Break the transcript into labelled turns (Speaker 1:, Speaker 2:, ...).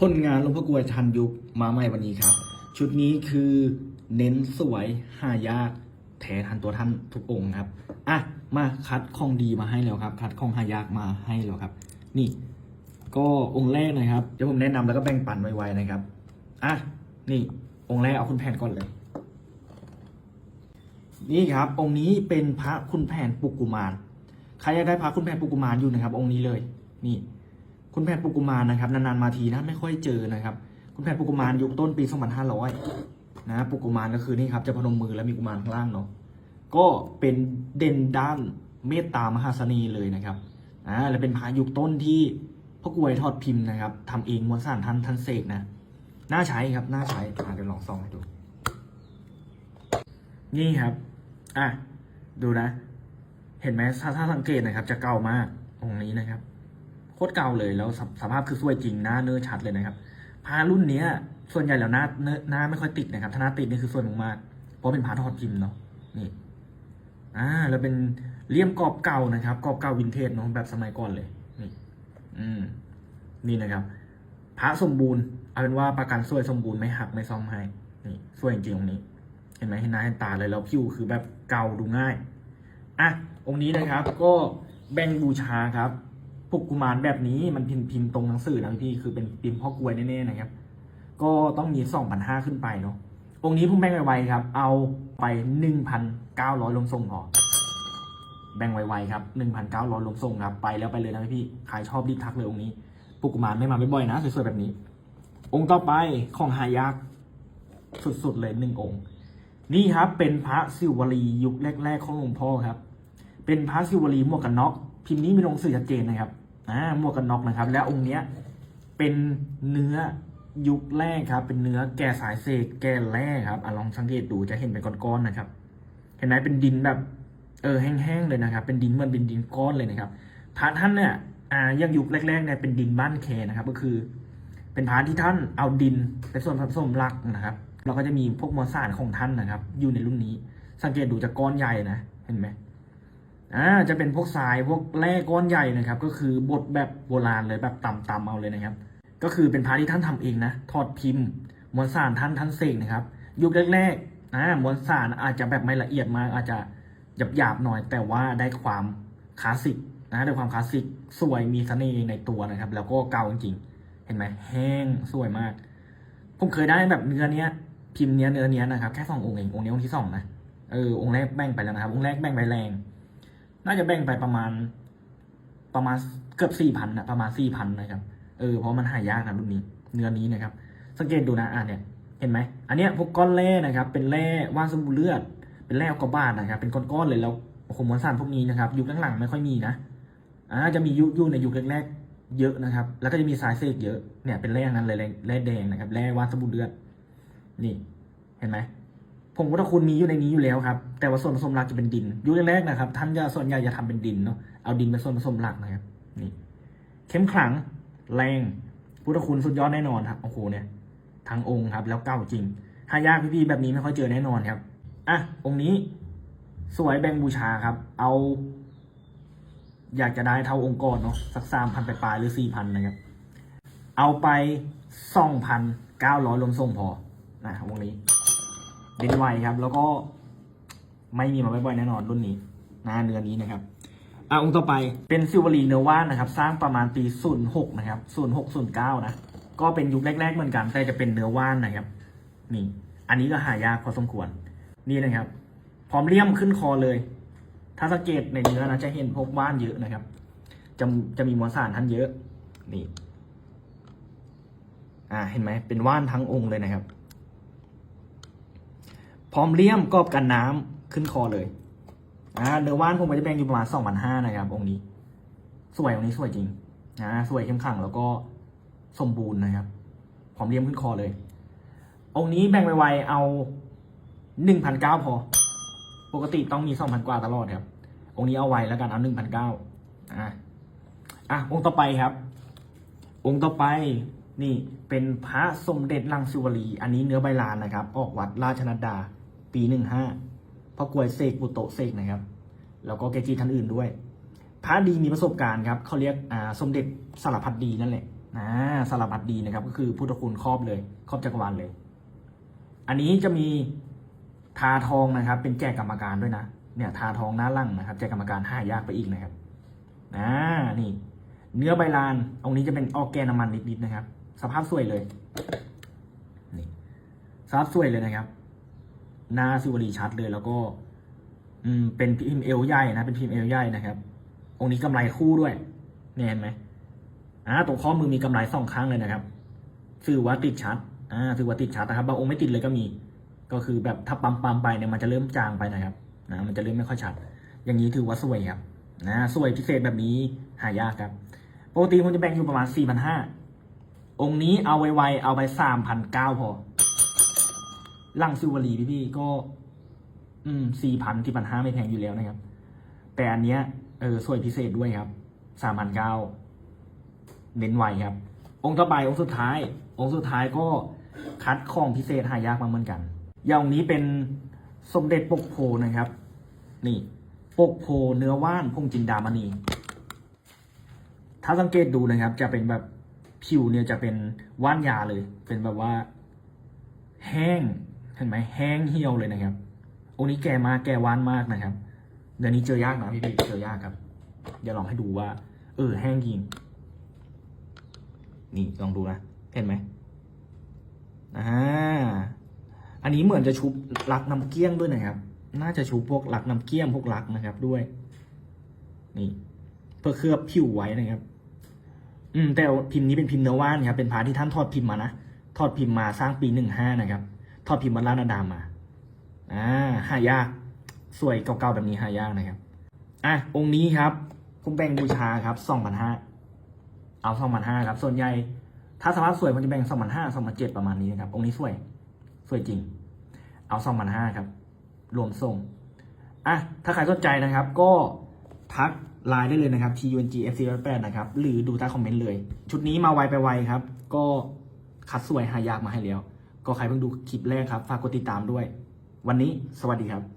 Speaker 1: ผลงานหลวงพ่อกลวยทันยุคมาใหม่วันนี้ครับ ชุดนี้คือเน้นสวยหายากแท้ทันตัวท่านทุกองค์ครับอะมาคัดของดีมาให้แล้วครับ คัดของหายากมาให้แล้วครับ นี่ ก็องค์แรกนะครับเดี๋ยวผมแนะนำแล้วก็แบ่งปันไวๆนะครับอะนี่องค์แรกเอาคุณแผนก่อนเลย นี่ครับ องค์นี้เป็นพระคุณแผนปุกกุมารใครอยากได้พระคุณแผนปุกกุมารอยู่นะครับ องค์นี้เลย นี่ คุณแผนปุกุมารนะครับนานๆมาทีนะไม่ค่อยเจอนะครับ คุณแผนปุกุมารยุคต้นปี 2500 นะปุกุมารก็คือนี่ครับจะพนมมือแล้วมีกุมารข้างล่างเนาะก็เป็นเด่นด้านเมตตามหาเสน่ห์เลยนะครับอ่าและเป็นพระยุคต้นที่พ่อกวยทอดพิมพ์นะครับทำเองมวลสารท่านท่านเสกนะน่าใช้ครับน่าใช้อ่าเดี๋ยวลองส่องให้ดู นี่ครับ อะดูนะ เห็นไหมถ้าถ้าสังเกตนะครับ จะเก่ามากองนี้นะครับ โคตรเก่าเลยแล้วสภสภาพคือสวยจริงหน้าเนื้อชัดเลยนะครับพารุ่นเนี้ย ส่วนใหญ่แล้วหน้าเนื้อหน้าไม่ค่อยติดนะครับ ถ้าหน้าติดนี่คือสวยมากๆเพราะเป็นพาทอดพิมพ์เนาะนี่อ่าแล้วเป็นเลี่ยมกรอบเก่านะครับกรอบเก่าวินเทจเนาะแบบสมัยก่อนเลยนี่อืมนี่นะครับพระสมบูรณ์เอาเป็นว่าประกันสวยสมบูรณ์ไม่หักไม่ซ่อมให้นี่สวยจริงๆองนี้ เห็นไหมเห็นหน้าเห็นตาเลยแล้วผิวคือแบบเก่าดูง่ายอะองค์นี้นะครับ ก็แบ่งบูชาครับ ปุกกุมารแบบนี้มันพิมพ์พิมพ์ตรงหนังสือนะพี่คือเป็นพิมพ์พ่อกลวยแน่ๆนะครับ ก็ต้องมีสองพันห้าขึ้นไปเนาะองค์นี้ผมแบ่งไวๆครับ เอาไปหนึ่งพันเก้าร้อยลงส่งพอแบ่งไวๆครับหนึ่งพันเก้าร้อยลงส่งครับไปแล้วไปเลยนะพี่ใครชอบรีบทักเลยองค์นี้ปุกกุมารไม่มาบ่อยๆนะสวยๆแบบนี้ องค์ต่อไปของหายากสุดๆเลยหนึ่งองค์ นี่ครับเป็นพระสิวลียุคแรก ๆ ของหลวงพ่อครับ เป็นพระสิวลีหมวกกันน็อก พิมพ์นี้มีลงสื่อชัดเจนนะครับอ่าหมวกกันน็อกนะครับ และองค์เนี้ยเป็นเนื้อยุคแรกครับ เป็นเนื้อแก่สายเศษแก่แร่ครับอะลองสังเกตดูจะเห็นเป็นก้อนๆนะครับ เห็นไหมเป็นดินแบบ เออแห้งๆเลยนะครับ เป็นดินเหมือนเป็นดินก้อนเลยนะครับพระท่านเนี่ยอ่ายังยุคแรกๆเนี่ยเป็นดินบ้านแคนะครับ ก็คือ เป็นพระที่ท่านเอาดินเป็นส่วนผสมหลักนะครับเราก็จะมีพวกมวลสารของท่านนะครับ อยู่ในรุ่นนี้ สังเกตดูจากก้อนใหญ่นะเห็นไหม อ่าจะเป็นพวกทรายพวกแร่ก้อนใหญ่นะครับ ก็คือบดแบบโบราณเลยแบบต่ำๆเอาเลยนะครับ ก็คือเป็นพระที่ท่านทำเองนะถอดพิมพ์มวลสารท่านท่านเสกนะครับ ยุคแรกๆอ่ามวลสารอาจจะแบบไม่ละเอียดมากอาจจะหยาบๆหน่อย แต่ว่าได้ความคลาสสิกนะได้ความคลาสสิกสวยมีเสน่ห์ในตัวนะครับ แล้วก็เก่าจริงๆ เห็นไหมแห้งสวยมาก ผมเคยได้แบบเนื้อเนี้ย พิมพ์เนี้ยเนื้อเนี้ยนะครับ แค่สององค์เององค์นี้องค์ที่สองนะเออองค์แรกแบ่งไปแล้วนะครับองค์แรกแบ่งไปแรง น่าจะแบ่งไปประมาณ ประมาณเกือบสี่พันนะประมาณสี่พันนะครับ เออเพราะมันหายากนะรุ่นนี้ เนื้อนี้นะครับ สังเกตดูนะอะเนี่ย เห็นไหม อันเนี้ยพวกก้อนแร่นะครับ เป็นแร่ว่านสมบูรณ์เลือด เป็นแร่อัลกอบ้านนะครับ เป็นก้อนๆเลยแล้วโอ้โหมวลสารพวกนี้นะครับ ยุคหลังๆไม่ค่อยมีนะ อ่าจะมียุคยุคในยุคแรกๆเยอะนะครับ แล้วก็จะมีสายเสกเยอะ เนี่ยเป็นแร่นั้นเลยแร่แดงนะครับ แร่ว่านสมบูรณ์เลือด นี่ เห็นไหม ผงพุทธคุณมีอยู่ในนี้อยู่แล้วครับ แต่ว่าส่วนผสมหลักจะเป็นดิน ยุคแรกๆนะครับ ท่านจะส่วนใหญ่จะทำเป็นดินเนาะ เอาดินเป็นส่วนผสมหลักนะครับ นี่ เข้มขลัง แรง พุทธคุณสุดยอดแน่นอนครับ โอ้โหเนี่ยทั้งองค์ครับ แล้วเก่าจริง หายากพี่ๆแบบนี้ไม่ค่อยเจอแน่นอนครับ อะ องค์นี้ สวยแบ่งบูชาครับ เอา อยากจะได้เท่าองค์กรเนาะ สักสามพันปลายๆหรือสี่พันนะครับ เอาไปสองพันเก้าร้อยลงส่งพอ นะวงค์นี้ เด่นไวครับ แล้วก็ไม่มีมาบ่อยๆแน่นอนรุ่นนี้น้าเนื้อนี้นะครับอะองค์ต่อไปเป็นซิลวารีเนว่านนะครับ สร้างประมาณปี 06 นะครับ 06 09 นะ ก็เป็นยุคแรก ๆ เหมือนกัน แต่จะเป็นเนื้อว่านนะครับ นี่ อันนี้ก็หายากพอสมควร นี่นะครับ พร้อมเลี่ยมขึ้นคอเลย ถ้าสังเกตในเนื้อนะจะเห็นพวกว่านเยอะนะครับ จะจะมีมวลสารท่านเยอะ นี่ อ่า เห็นไหมเป็นว่านทั้งองค์เลยนะครับ พร้อมเลี่ยมกรอบกันน้ำขึ้นคอเลยอ่าเนื้อว่านผมจะแบ่งอยู่ประมาณสองพันห้านะครับองค์นี้ สวยองค์นี้สวยจริงนะสวยเข้มขังแล้วก็สมบูรณ์นะครับพร้อมเลี่ยมขึ้นคอเลย องค์นี้แบ่งไวๆเอาหนึ่งพันเก้าพอ ปกติต้องมีสองพันกว่าตลอดครับ องค์นี้เอาไว้แล้วกันเอาหนึ่งพันเก้าอะอะองค์ต่อไปครับ องค์ต่อไปนี่เป็นพระสมเด็จลังสุวรีอันนี้เนื้อใบลานนะครับ ออกวัดราชนัดดา ปีหนึ่งห้าพ่อกวยเสกปุโตเสกนะครับ แล้วก็เกจิท่านอื่นด้วย พระดีมีประสบการณ์ครับเขาเรียกอ่าสมเด็จสารพัดดีนั่นแหละนะสารพัดดีนะครับ ก็คือพุทธคุณครอบเลยครอบจักรวาลเลย อันนี้จะมีทาทองนะครับ เป็นแจกกรรมการด้วยนะเนี่ยทาทองหน้าลั่งนะครับแจกกรรมการห้ายากไปอีกนะครับอ่านี่ เนื้อใบลานองค์นี้จะเป็นออกแกนน้ำมันนิดๆนะครับ สภาพสวยเลยนี่สภาพสวยเลยนะครับ หน้าซิวลีชัดเลยแล้วก็ อืม เป็นพิมพ์เอลใหญ่นะ เป็นพิมพ์เอลใหญ่นะครับ องค์นี้กำไรคู่ด้วยเนี่ยเห็นไหมอ่าตรงข้อมือมีกำไรสองข้างเลยนะครับสื่อว่าติดชัดอ่าสื่อว่าติดชัดนะครับบางองค์ไม่ติดเลยก็มี ก็คือแบบถ้าปั๊มปั๊มๆไปเนี่ยมันจะเริ่มจางไปนะครับนะมันจะเริ่มไม่ค่อยชัด อย่างนี้ถือว่าสวยครับนะสวยพิเศษแบบนี้หายากครับปกติผมจะแบ่งอยู่ประมาณสี่พันห้าองค์นี้เอาไวๆเอาไปสามพันเก้าพอ ลังซิวลีพี่ๆก็ อืมสี่พันที่พันห้าไม่แพงอยู่แล้วนะครับ แต่อันเนี้ยเออสวยพิเศษด้วยครับสามพันเก้าเน้นไวครับ องค์ต่อไปองค์สุดท้าย องค์สุดท้ายก็คัดของพิเศษหายากมาเหมือนกัน อย่างนี้เป็นสมเด็จปกโพนะครับ นี่ปกโพเนื้อว่านพงจินดามณี ถ้าสังเกตดูนะครับ จะเป็นแบบผิวเนี่ยจะเป็นว่านยาเลย เป็นแบบว่า แห้ง เห็นไหมแห้งเหี่ยวเลยนะครับองค์นี้แก่มากแก่ว่านมากนะครับ เดี๋ยวนี้เจอยากนะพี่พี่เจอยากครับ เดี๋ยวลองให้ดูว่า เออแห้งจริง นี่ลองดูนะเห็นไหมอ่าอันนี้เหมือนจะชุบลักน้ำเกี้ยงด้วยนะครับ น่าจะชุบพวกลักน้ำเกี้ยงพวกลักนะครับด้วย นี่ เพื่อเคลือบผิวไว้นะครับ อืม แต่พิมพ์นี้เป็นพิมพ์เนื้อว่านครับ เป็นพระที่ท่านทอดพิมพ์มานะ ทอดพิมพ์มาสร้างปีหนึ่งห้านะครับ ทอดพิมพ์มาลานาดามมาอ่าหายาก สวยเก่าๆแบบนี้หายากนะครับ อะ องค์นี้ครับ ผมแบ่งบูชาครับสองพันห้าเอาสองพันห้าครับ ส่วนใหญ่ ถ้าสภาพสวยผมจะแบ่งสองพันห้าสองพันเจ็ดประมาณนี้นะครับ องค์นี้สวย สวยจริง เอาสองพันห้าครับ รวมส่งอะ ถ้าใครสนใจนะครับ ก็ทักไลน์ได้เลยนะครับ TUNG FC 8นะครับ หรือดูใต้คอมเมนต์เลย ชุดนี้มาไวไปไวครับ ก็คัดสวยหายากมาให้แล้ว ก็ใครเพิ่งดูคลิปแรกครับ ฝากกดติดตามด้วย วันนี้สวัสดีครับ